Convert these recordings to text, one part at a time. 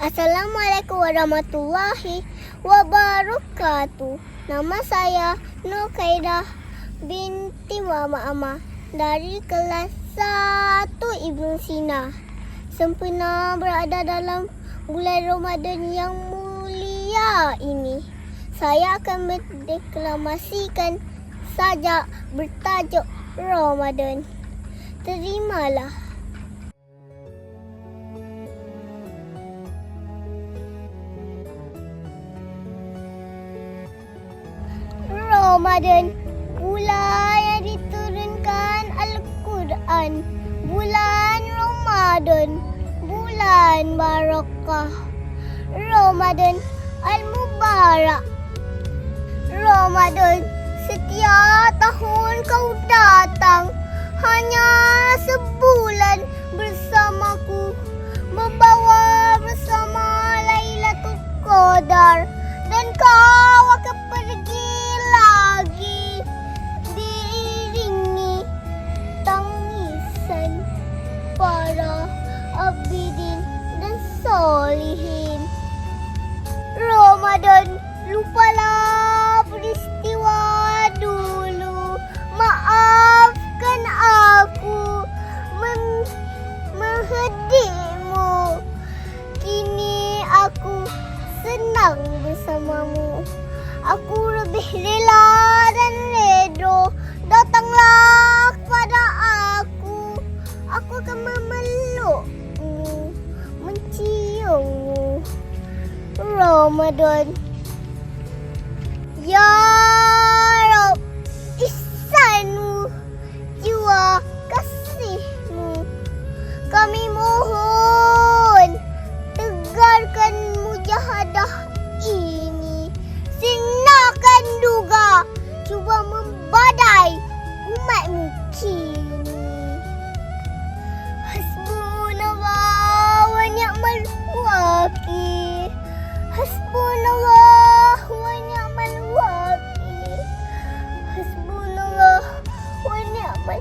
Assalamualaikum warahmatullahi wabarakatuh. Nama saya Nur Kaidah binti Mama Ama dari kelas 1 Ibnu Sina. Sempena berada dalam bulan Ramadan yang mulia ini. Saya akan mendeklamasikan sajak bertajuk Ramadan. Terimalah. Ramadan. Bulan yang diturunkan Al-Quran. Bulan Ramadan. Bulan barakah. Ramadan Al-Mubarak. Ramadan setiap tahun kau datang. Hanya solihin. Ramadan, lupalah peristiwa dulu. Maafkan aku men- menghedikmu. Kini aku senang bersamamu. Aku lebih rela dan redo. Datanglah kepada aku. Aku akan memelukmu, Ramadan. Ya Hasbunallah wa ni'mal wakil. Hasbunallah wa ni'mal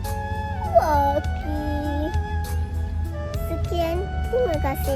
wakil. Sekian, terima kasih.